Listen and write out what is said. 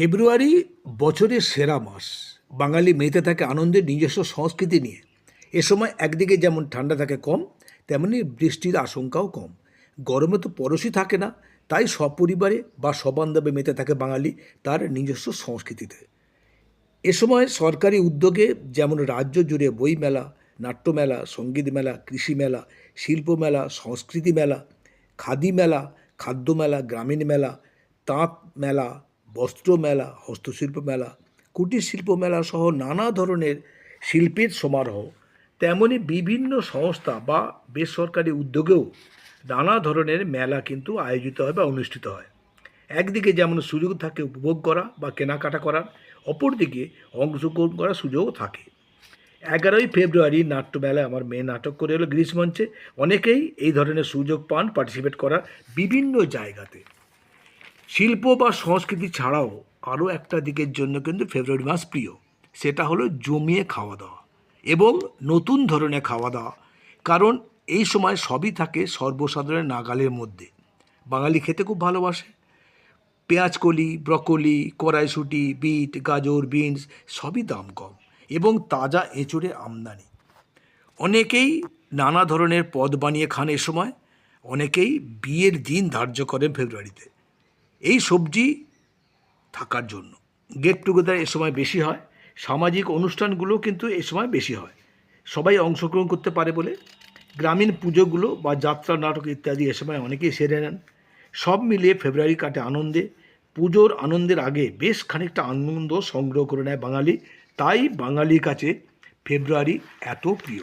ফেব্রুয়ারি বছরের সেরা মাস। বাঙালি মেতে থাকে আনন্দের নিজস্ব সংস্কৃতি নিয়ে। এ সময় একদিকে যেমন ঠান্ডা থাকে কম, তেমনি বৃষ্টির আশঙ্কাও কম। গরমে তো পরশই থাকে না, তাই সপরিবারে বা সবান্ধবে মেতে থাকে বাঙালি তার নিজস্ব সংস্কৃতিতে। এ সময় সরকারি উদ্যোগে যেমন রাজ্য জুড়ে বই মেলা নাট্যমেলা সংগীত মেলা, কৃষি মেলা, শিল্প মেলা, সংস্কৃতি মেলা, খাদি মেলা, খাদ্য মেলা, গ্রামীণ মেলা, তাঁত মেলা বস্ত্র মেলা হস্তশিল্প মেলা কুটির শিল্প মেলা সহ নানা ধরনের শিল্পের সমারোহ। তেমনি বিভিন্ন সংস্থা বা বেসরকারি উদ্যোগেও নানা ধরনের মেলা কিন্তু আয়োজিত হয় বা অনুষ্ঠিত হয়। একদিকে যেমন সুযোগ থাকে উপভোগ করা বা কেনাকাটা করার, অপরদিকে অংশগ্রহণ করার সুযোগও থাকে। এগারোই ফেব্রুয়ারি নাট্যমেলায় আমার মেয়ে নাটক করে এলো গ্রীষ্মমঞ্চে। অনেকেই এই ধরনের সুযোগ পান পার্টিসিপেট করার বিভিন্ন জায়গাতে। শিল্প বা সংস্কৃতি ছাড়াও আরও একটা দিকের জন্য কিন্তু ফেব্রুয়ারি মাস প্রিয়। সেটা হলো জমিয়ে খাওয়া দাওয়া এবং নতুন ধরনের খাওয়া দাওয়া। কারণ এই সময় সবই থাকে সর্বসাধারণের নাগালের মধ্যে। বাঙালি খেতে খুব ভালোবাসে। পেঁয়াজকলি ব্রকলি, কড়াইশুঁটি, বিট, গাজর, বিনস সবই দাম কম এবং তাজা এঁচড়ের আমদানি। অনেকেই নানা ধরনের পদ বানিয়ে খান এ সময়, অনেকেই বিয়ের দিন ধার্য করেন ফেব্রুয়ারিতে। এই সবজি থাকার জন্য। গেট টুগেদার এ সময় বেশি হয়, সামাজিক অনুষ্ঠানগুলো কিন্তু এ সময় বেশি হয়। সবাই অংশগ্রহণ করতে পারে বলে, গ্রামীণ পুজোগুলো বা যাত্রা, নাটক ইত্যাদি এ সময় অনেকেই সেরে নেন। সব মিলিয়ে ফেব্রুয়ারি কাটে আনন্দে। পুজোর আনন্দের আগে বেশ খানিকটা আনন্দ সংগ্রহ করে নেয় বাঙালি। তাই বাঙালির কাছে ফেব্রুয়ারি এত প্রিয়।